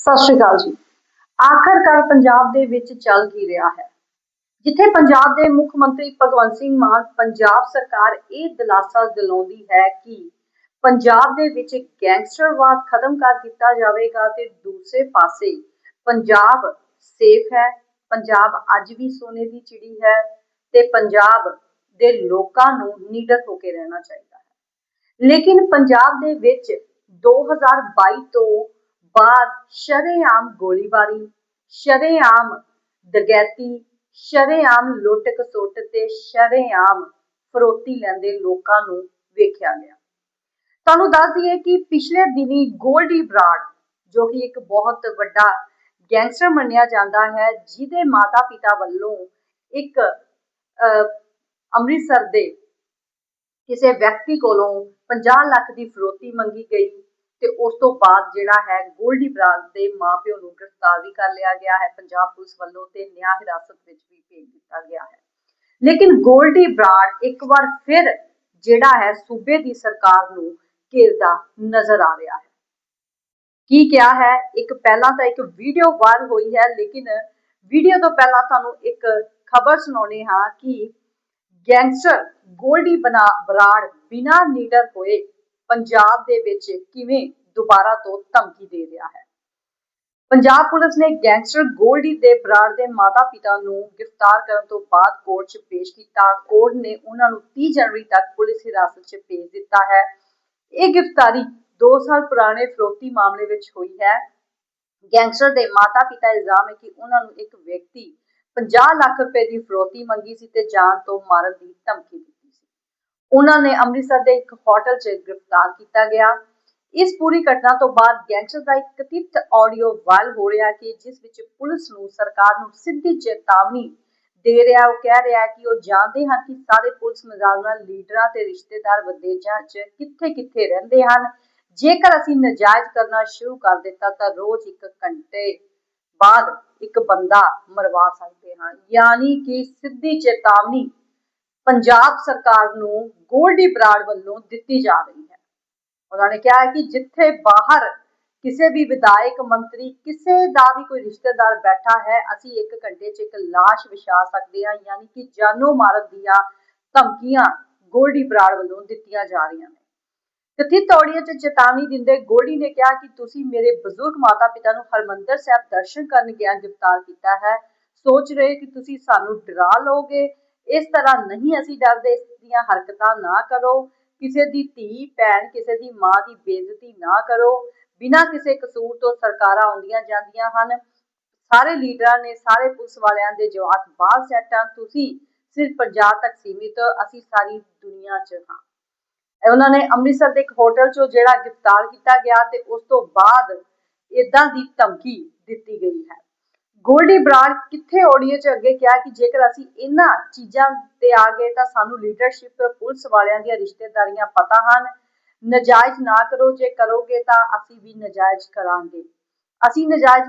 ਸਤਿ ਸ਼੍ਰੀ ਅਕਾਲ ਜੀ। ਆਖਰਕਾਰ ਪੰਜਾਬ ਦੇ ਵਿੱਚ ਚੱਲ ਕੀ ਰਿਹਾ ਹੈ? ਜਿੱਥੇ ਪੰਜਾਬ ਦੇ ਮੁੱਖ ਮੰਤਰੀ ਭਗਵੰਤ ਸਿੰਘ ਮਾਨ ਪੰਜਾਬ ਸਰਕਾਰ ਇਹ ਦਿਲਾਸਾ ਦਿਲਾਉਂਦੀ ਹੈ ਕਿ ਪੰਜਾਬ ਦੇ ਵਿੱਚ ਗੈਂਗਸਟਰਵਾਦ ਖਤਮ ਕਰ ਦਿੱਤਾ ਜਾਵੇਗਾ ਤੇ ਦੂਸਰੇ ਪਾਸੇ ਪੰਜਾਬ ਸੇਫ ਹੈ, ਪੰਜਾਬ ਅੱਜ ਵੀ ਸੋਨੇ ਦੀ ਚਿੜੀ ਹੈ ਤੇ ਪੰਜਾਬ ਦੇ ਲੋਕਾਂ ਨੂੰ ਨਿਡਰ ਹੋ ਕੇ ਰਹਿਣਾ ਚਾਹੀਦਾ ਹੈ। ਲੇਕਿਨ ਪੰਜਾਬ ਦੇ ਵਿੱਚ 2022 ਤੋਂ ਬਾਅਦ ਸ਼ਰੇਆਮ ਗੋਲੀਬਾਰੀ ਸ਼ਰੇਆਮ ਡਕੈਤੀ ਸ਼ਰੇਆਮ ਲੁੱਟ ਖਸੁੱਟ ਤੇ ਸ਼ਰੇਆਮ ਫਰੋਤੀ ਲੈਂਦੇ ਲੋਕਾਂ ਨੂੰ ਵੇਖਿਆ ਗਿਆ। ਤੁਹਾਨੂੰ ਦੱਸ ਦਈਏ ਕਿ ਪਿਛਲੇ ਦਿਨੀ ਗੋਲਡੀ ਬਰਾੜ ਜੋ ਕਿ ਇੱਕ ਬਹੁਤ ਵੱਡਾ ਗੈਂਗਸਟਰ ਮੰਨਿਆ ਜਾਂਦਾ ਹੈ ਜਿਹਦੇ ਮਾਤਾ-ਪਿਤਾ ਵੱਲੋਂ ਇੱਕ ਅਹ, ਅੰਮ੍ਰਿਤਸਰ ਦੇ ਕਿਸੇ ਵਿਅਕਤੀ ਕੋਲੋਂ 50 ਲੱਖ ਦੀ ਫਰੋਤੀ ਮੰਗੀ ਗਈ। ਤੇ ਉਸ ਤੋਂ ਬਾਅਦ ਜਿਹੜਾ ਹੈ ਗੋਲਡੀ ਬਰਾੜ ਦੇ ਮਾਪਿਓ ਨੂੰ ਗ੍ਰਿਫਤਾਰ ਵੀ ਕਰ ਲਿਆ ਗਿਆ ਹੈ। ਪੰਜਾਬ ਪੁਲਿਸ ਵੱਲੋਂ ਤੇ ਨਿਆਂ ਹਿਰਾਸਤ ਵਿੱਚ ਵੀ ਭੇਜ ਦਿੱਤਾ ਗਿਆ ਹੈ। ਲੇਕਿਨ ਗੋਲਡੀ ਬਰਾੜ ਇੱਕ ਵਾਰ ਫਿਰ ਜਿਹੜਾ ਹੈ ਸੂਬੇ ਦੀ ਸਰਕਾਰ ਨੂੰ ਘੇਰਦਾ ਨਜ਼ਰ ਆ ਰਿਹਾ ਹੈ। ਕੀ ਕਿਹਾ ਹੈ? ਇੱਕ ਪਹਿਲਾਂ ਤਾਂ ਇੱਕ ਵੀਡੀਓ ਵਾਇਰਲ ਹੋਈ ਹੈ, ਲੇਕਿਨ ਵੀਡੀਓ ਤੋਂ ਪਹਿਲਾਂ ਤੁਹਾਨੂੰ ਇੱਕ ਖਬਰ ਸੁਣਾਉਣੀ ਹਾਂ ਕਿ ਗੈਂਗਸਟਰ ਗੋਲਡੀ ਬਣਾ ਬਰਾੜ ਬਿਨਾ ਨੀਡਰ ਹੋਏ ਪੰਜਾਬ ਦੇ ਵਿੱਚ ਕਿਵੇਂ ਦੁਬਾਰਾ ਤੋਂ ਧਮਕੀ ਦੇ ਰਿਹਾ ਹੈ? ਪੰਜਾਬ ਪੁਲਿਸ ਨੇ ਗੈਂਗਸਟਰ ਗੋਲਡੀ ਦੇ ਬਰਾੜ ਦੇ ਮਾਤਾ-ਪਿਤਾ ਨੂੰ ਗ੍ਰਿਫਤਾਰ ਕਰਨ ਤੋਂ ਬਾਅਦ ਕੋਰਟ 'ਚ ਪੇਸ਼ ਕੀਤਾ। ਕੋਰਟ ਨੇ ਉਹਨਾਂ ਨੂੰ 30 ਜਨਵਰੀ ਤੱਕ ਪੁਲਿਸ ਹਿਰਾਸਤ 'ਚ ਭੇਜ ਦਿੱਤਾ ਹੈ। ਇਹ ਗ੍ਰਿਫਤਾਰੀ 2 ਸਾਲ ਪੁਰਾਣੇ ਫਰੋਤੀ ਮਾਮਲੇ ਵਿੱਚ ਹੋਈ ਹੈ। ਗੈਂਗਸਟਰ ਦੇ ਮਾਤਾ-ਪਿਤਾ ਇਲਜ਼ਾਮ ਹੈ ਕਿ ਉਹਨਾਂ ਨੂੰ ਇੱਕ ਵਿਅਕਤੀ 50 ਲੱਖ ਰੁਪਏ ਦੀ ਫਰੋਤੀ ਮੰਗੀ ਸੀ ਤੇ ਜਾਨ ਤੋਂ ਮਾਰਨ ਦੀ ਧਮਕੀ ਉਹਨਾਂ ਨੇ ਅੰਮ੍ਰਿਤਸਰ ਦੇ ਇੱਕ ਹੋਟਲ 'ਚ ਗ੍ਰਿਫਤਾਰ ਕੀਤਾ ਗਿਆ। ਇਸ ਪੂਰੀ ਘਟਨਾ ਤੋਂ ਬਾਅਦ ਗੈਂਗਸਟਰ ਦਾ ਇੱਕ ਕਥਿਤ ਆਡੀਓ ਵਾਇਰਲ ਹੋ ਰਿਹਾ ਕਿ ਜਿਸ ਵਿੱਚ ਪੁਲਿਸ ਨੂੰ ਸਰਕਾਰ ਨੂੰ ਸਿੱਧੀ ਚੇਤਾਵਨੀ ਦੇ ਰਿਹਾ ਉਹ ਕਹਿ ਰਿਹਾ ਕਿ ਉਹ ਜਾਣਦੇ ਹਨ ਕਿ ਸਾਰੇ ਪੁਲਿਸ ਮੁਲਾਜ਼ਮਾਂ ਲੀਡਰਾਂ ਤੇ ਰਿਸ਼ਤੇਦਾਰ ਵਿਦੇਸ਼ਾਂ 'ਚ ਕਿੱਥੇ-ਕਿੱਥੇ ਰਹਿੰਦੇ ਹਨ। ਜੇਕਰ ਅਸੀਂ ਨਜਾਇਜ਼ ਕਰਨਾ ਸ਼ੁਰੂ ਕਰ ਦਿੱਤਾ ਤਾਂ ਰੋਜ਼ ਇੱਕ ਘੰਟੇ ਬਾਅਦ ਇੱਕ ਬੰਦਾ ਮਰਵਾ ਸਕਦੇ ਹਾਂ। ਯਾਨੀ ਕਿ ਸਿੱਧੀ ਚੇਤਾਵਨੀ ਪੰਜਾਬ ਸਰਕਾਰ ਨੂੰ ਗੋਲਡੀ ਬਰਾੜ ਵੱਲੋਂ ਦਿੱਤੀ ਜਾ ਰਹੀ ਹੈ। ਉਹਨਾਂ ਨੇ ਕਿਹਾ ਕਿ ਜਿੱਥੇ ਬਾਹਰ ਕਿਸੇ ਵੀ ਵਿਧਾਇਕ, ਮੰਤਰੀ ਕਿਸੇ ਦਾ ਵੀ ਕੋਈ ਰਿਸ਼ਤੇਦਾਰ ਬੈਠਾ ਹੈ, ਅਸੀਂ ਇੱਕ ਘੰਟੇ 'ਚ ਇੱਕ ਲਾਸ਼ ਵਿਛਾ ਸਕਦੇ ਹਾਂ, ਯਾਨੀ ਕਿ ਜਾਨੋਂ ਮਾਰਨ ਦੀਆਂ ਧਮਕੀਆਂ ਗੋਲਡੀ ਬਰਾੜ ਵੱਲੋਂ ਦਿੱਤੀਆਂ ਜਾ ਰਹੀਆਂ ਨੇ। ਕਥਿਤ ਆਡੀਓ 'ਚ ਚੇਤਾਵਨੀ ਦਿੰਦੇ ਗੋਲਡੀ ਨੇ ਕਿਹਾ ਕਿ ਤੁਸੀਂ ਮੇਰੇ ਬਜ਼ੁਰਗ ਮਾਤਾ-ਪਿਤਾ ਨੂੰ ਹਰਮੰਦਰ ਸਾਹਿਬ ਦਰਸ਼ਨ ਕਰਨ ਗਿਆ, ਗ੍ਰਿਫਤਾਰ ਕੀਤਾ ਹੈ। ਸੋਚ ਰਹੇ ਕਿ ਤੁਸੀਂ ਸਾਨੂੰ ਡਰਾ ਲਓਗੇ ਇਸ ਤਰ੍ਹਾਂ ਨਹੀਂ ਅਸੀਂ ਡਰਦੇ, ਇਸ ਦੀਆਂ ਹਰਕਤਾਂ ਨਾ ਕਰੋ। ਕਿਸੇ ਦੀ ਧੀ, ਭੈਣ, ਕਿਸੇ ਦੀ ਮਾਂ ਦੀ ਬੇਇੱਜ਼ਤੀ ਨਾ ਕਰੋ। ਬਿਨਾਂ ਕਿਸੇ ਕਸੂਰ ਤੋਂ ਸਰਕਾਰਾਂ ਆਉਂਦੀਆਂ ਜਾਂਦੀਆਂ ਹਨ। ਸਾਰੇ ਲੀਡਰਾਂ ਨੇ, ਸਾਰੇ ਪੁਲਿਸ ਵਾਲਿਆਂ ਦੇ ਜਵਾਬ ਬਾਹਰ ਸੈਟਾਂ ਤੁਸੀਂ ਸਿਰਫ ਪੰਜਾਬ ਤੱਕ ਸੀਮਿਤ ਅਸੀਂ ਸਾਰੀ ਦੁਨੀਆ 'ਚ ਹਾਂ। ਉਹਨਾਂ ਨੇ ਅੰਮ੍ਰਿਤਸਰ ਦੇ ਇੱਕ ਹੋਟਲ 'ਚੋਂ ਜਿਹੜਾ ਗ੍ਰਿਫਤਾਰ ਕੀਤਾ ਗਿਆ ਤੇ ਉਸ ਤੋਂ ਬਾਅਦ ਇਦਾਂ ਦੀ ਧਮਕੀ ਦਿੱਤੀ ਗਈ ਹੈ। ਗੋਲਡੀ ਬਰਾੜ ਕਿੱਥੇ ਆਡੀਓ 'ਚ ਅੱਗੇ ਕਿਹਾ ਕਿ ਜੇਕਰ ਅਸੀਂ ਇਹਨਾਂ ਚੀਜ਼ਾਂ ਤੇ ਆ ਗਏ ਤਾਂ ਸਾਨੂੰ ਲੀਡਰਸ਼ਿਪ ਪੁਲਿਸ ਵਾਲਿਆਂ ਦੀਆਂ ਰਿਸ਼ਤੇਦਾਰੀਆਂ ਪਤਾ ਹਨ। ਨਜਾਇਜ਼ ਨਾ ਕਰੋ, ਜੇ ਕਰੋਗੇ ਤਾਂ ਅਸੀਂ ਵੀ ਨਜਾਇਜ਼ ਕਰਾਂਗੇ। ਅਸੀਂ ਨਜਾਇਜ਼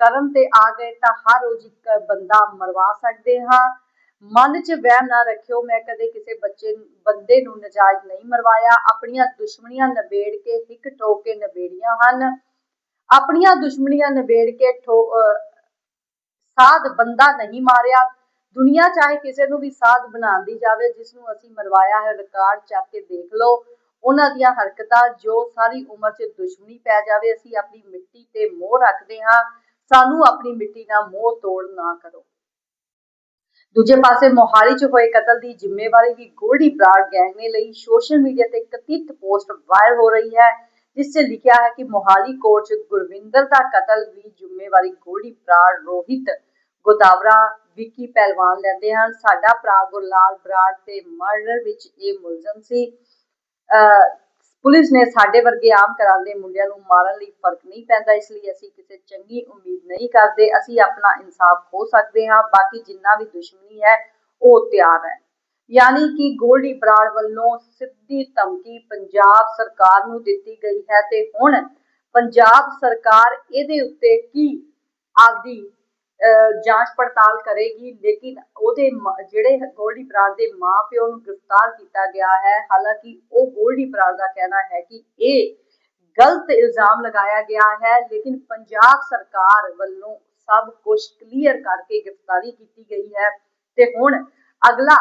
ਕਰਨ ਤੇ ਆ ਗਏ ਤਾਂ ਹਰ ਰੋਜ਼ ਇੱਕ ਬੰਦਾ ਮਰਵਾ ਸਕਦੇ ਹਾਂ। ਮਨ 'ਚ ਵਹਿਮ ਨਾ ਰੱਖਿਓ, ਮੈਂ ਕਦੇ ਕਿਸੇ ਬੱਚੇ ਬੰਦੇ ਨੂੰ ਨਜਾਇਜ਼ ਨਹੀਂ ਮਰਵਾਇਆ। ਆਪਣੀਆਂ ਦੁਸ਼ਮਣੀਆਂ ਨਿਬੇੜ ਕੇ ਹਿੱਕ ਠੋਕ ਕੇ ਨਿਬੇੜੀਆਂ ਹਨ। ਆਪਣੀਆਂ ਦੁਸ਼ਮਣੀਆਂ ਨਿਬੇੜ ਕੇ ਠੋ ਸਾਧ ਬੰਦਾ ਨਹੀਂ ਮਾਰਿਆ। ਦੁਨੀਆ ਚਾਹੇ ਕਿਸੇ ਨੂੰ ਵੀ ਸਾਧ ਬਣਾਉਂਦੀ ਜਾਵੇ ਜਿਸ ਨੂੰ ਅਸੀਂ ਮਰਵਾਇਆ ਹੈ, ਰਿਕਾਰਡ ਚੱਕ ਕੇ ਦੇਖ ਲਓ। ਉਹਨਾਂ ਦੀਆਂ ਹਰਕਤਾਂ ਜੋ ਸਾਰੀ ਉਮਰ 'ਚ ਦੁਸ਼ਮਣੀ ਪੈ ਜਾਵੇ, ਅਸੀਂ ਆਪਣੀ ਮਿੱਟੀ ਤੇ ਮੋਹ ਰੱਖਦੇ ਹਾਂ। ਸਾਨੂੰ ਆਪਣੀ ਮਿੱਟੀ ਨਾਲ ਮੋਹ ਤੋੜ ਨਾ ਕਰੋ। ਦੂਜੇ ਪਾਸੇ ਮੋਹਾਲੀ 'ਚ ਹੋਏ ਕਤਲ ਦੀ ਜ਼ਿੰਮੇਵਾਰੀ ਵੀ ਗੋਲਡੀ ਬਰਾੜ ਗੈਂਗ ਨੇ ਲਈ। ਸੋਸ਼ਲ ਮੀਡੀਆ ਤੇ ਕਥਿਤ ਪੋਸਟ ਵਾਇਰਲ ਹੋ ਰਹੀ ਹੈ, ਜਿਸ 'ਚ ਲਿਖਿਆ ਹੈ ਕਿ ਮੋਹਾਲੀ ਕੋਰਟ 'ਚ ਗੁਰਵਿੰਦਰ ਦਾ ਕਤਲ ਦੀ ਜ਼ਿੰਮੇਵਾਰੀ ਗੋਲਡੀ ਬਰਾੜ ਰੋਹਿਤ ਗੋਦਾਵਰਾ ਵਿੱਕੀ ਪਹਿਲਵਾਨ ਲੈਂਦੇ ਹਨ। ਸਾਡਾ ਭਰਾ ਗੁਰਲਾਲ ਬਰਾੜ ਤੇ ਮਰਡਰ ਵਿੱਚ ਇਹ ਮੁਲਜ਼ਮ ਸੀ। ਪੁਲਿਸ ਨੇ ਸਾਡੇ ਵਰਗੇ ਆਮ ਘਰਾਂ ਮੁੰਡਿਆਂ ਨੂੰ ਮਾਰਨ ਲਈ ਫ਼ਰਕ ਨਹੀਂ ਪੈਂਦਾ, ਇਸ ਲਈ ਅਸੀਂ ਕਿਸੇ ਚੰਗੀ ਉਮੀਦ ਨਹੀਂ ਕਰਦੇ। ਅਸੀਂ ਆਪਣਾ ਇਨਸਾਫ ਹੋ ਸਕਦੇ ਹਾਂ। ਬਾਕੀ ਜਿੰਨਾ ਵੀ ਦੁਸ਼ਮਣੀ ਹੈ, ਉਹ ਤਿਆਰ ਹੈ। ਯਾਨੀ ਕਿ ਗੋਲਡੀ ਬਰਾੜ ਵੱਲੋਂ ਸਿੱਧੀ ਧਮਕੀ ਪੰਜਾਬ ਸਰਕਾਰ ਨੂੰ ਦਿੱਤੀ ਗਈ ਹੈ ਤੇ ਹੁਣ ਪੰਜਾਬ ਸਰਕਾਰ ਇਹਦੇ ਉੱਤੇ ਕੀ ਆਪਦੀ ਜਾਂਚ ਪੜਤਾਲ ਕਰੇਗੀ, ਲੇਕਿਨ ਉਹਦੇ ਜਿਹੜੇ ਗੋਲਡੀ ਬਰਾੜ ਦੇ ਮਾਪਿਓ ਨੂੰ ਗ੍ਰਿਫਤਾਰ ਕੀਤਾ ਗਿਆ ਹੈ, ਹਾਲਾਂਕਿ ਉਹ ਗੋਲਡੀ ਬਰਾੜ ਦਾ ਕਹਿਣਾ ਹੈ ਕਿ ਇਹ ਗਲਤ ਇਲਜ਼ਾਮ ਲਗਾਇਆ ਗਿਆ ਹੈ, ਲੇਕਿਨ ਪੰਜਾਬ ਸਰਕਾਰ ਵੱਲੋਂ ਸਭ ਕੁਝ ਕਲੀਅਰ ਕਰਕੇ ਗ੍ਰਿਫਤਾਰੀ ਕੀਤੀ ਗਈ ਹੈ। ਤੇ ਹੁਣ ਅਗਲਾ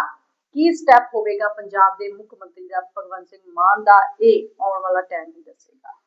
ਕੀ ਸਟੈਪ ਹੋਵੇਗਾ ਪੰਜਾਬ ਦੇ ਮੁੱਖ ਮੰਤਰੀ ਦਾ? ਭਗਵੰਤ ਸਿੰਘ ਮਾਨ ਦਾ ਇਹ ਆਉਣ ਵਾਲਾ ਟਾਈਮ ਹੀ ਦੱਸੇਗਾ।